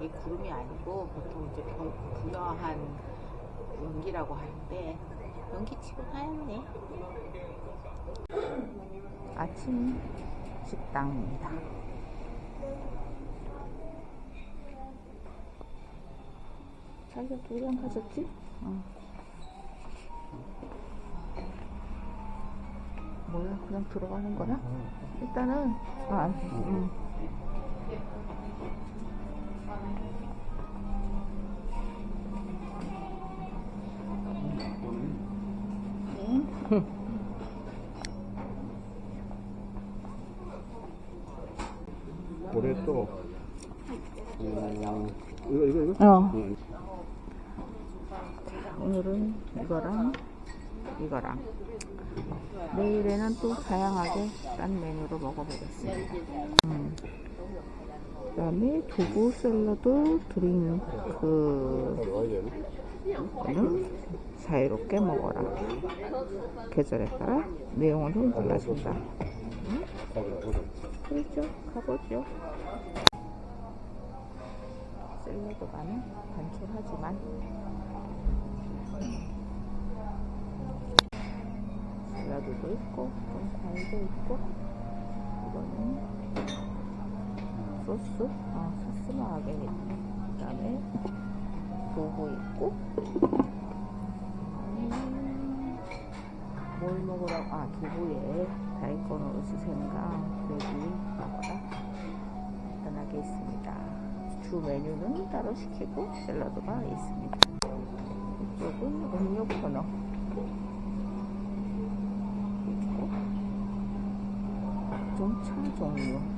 이게 구름이 아니고 보통 이제 부- 분화한 연기라고 하는데 연기치고 하얗네. 아침 식당입니다. 자기가 누구랑 가셨지? 어. 뭐야? 그냥 들어가는 거야? 일단은 아, 음. 응? 올해 또 음, 이거 이거 이거 어. 응. 오늘은 이거랑 이거랑 내일에는 또 다양하게 딴 메뉴로 먹어보겠습니다. 음. 그다음에 두부 샐러드 드링크 는 자유롭게 먹어라. 계절에 따라 내용은 좀 달라진다. 그렇죠. 가보죠. 샐러드가는 간편하지만 샐러드도 있고 좀 과일도 있고 이거는 소스? 아 소스 마하게 그 다음에 두부 있고 음, 뭘 먹으라고 아 두부에 다이콘 으스 생강 돼지 먹어라 간단하게 있습니다. 주 메뉴는 따로 시키고 샐러드가 있습니다. 이쪽은 음료 코너. 있고 각종 차 종류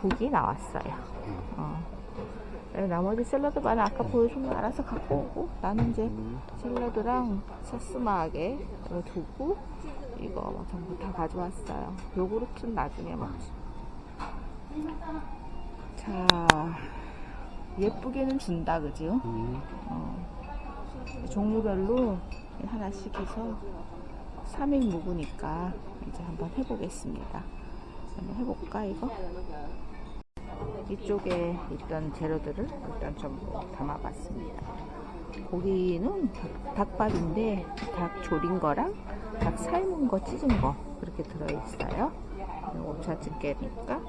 국이 나왔어요. 어. 네, 나머지 샐러드만 아까 보여준 거 알아서 갖고 오고, 나는 이제 샐러드랑 소스마하게 두고, 이거 뭐 전부 다 가져왔어요. 요구르트는 나중에 먹지. 자, 예쁘게는 준다, 그죠? 음. 어, 종류별로 하나씩 해서 3일 묵으니까 이제 한번 해보겠습니다. 한번 해볼까, 이거? 이쪽에 있던 재료들을 일단 좀 담아봤습니다. 고기는 닭- 닭밥인데 닭 조린 거랑 닭 삶은 거 찢은 거 그렇게 들어있어요. 오차즈게니까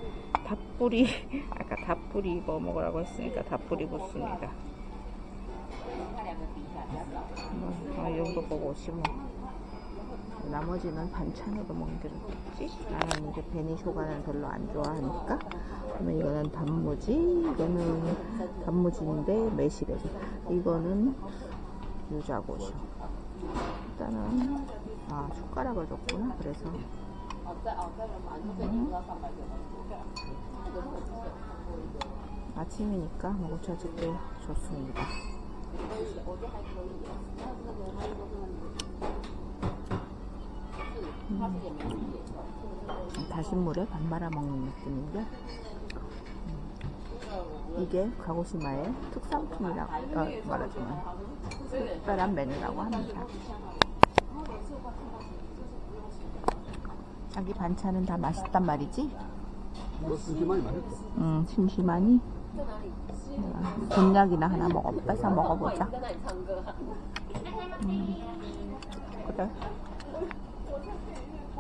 닭뿌리 아까 닭뿌리 뭐 먹으라고 했으니까 닭뿌리 붓습니다. 뭐, 아, 이 정도 보고 오시면 나머지는 반찬으로 먹겠지? 나는 이제 베니쇼가는 별로 안 좋아하니까 그러면 이거는 단무지 이거는 단무지인데 매실액 이거는 유자고쇼 일단은 아 숟가락을 줬구나 그래서 음. 아침이니까 먹어줘줄게 좋습니다 음. 다신물에 밥 말아 먹는 느낌인데 음. 이게 가고시마의 특산품이라고 어, 말하지만 특별한 메뉴라고 합니다. 자기 반찬은 다 맛있단 말이지? 음, 심심하니? 곤약이나 하나 먹어, 뺏어 먹어보자. 음, 그래.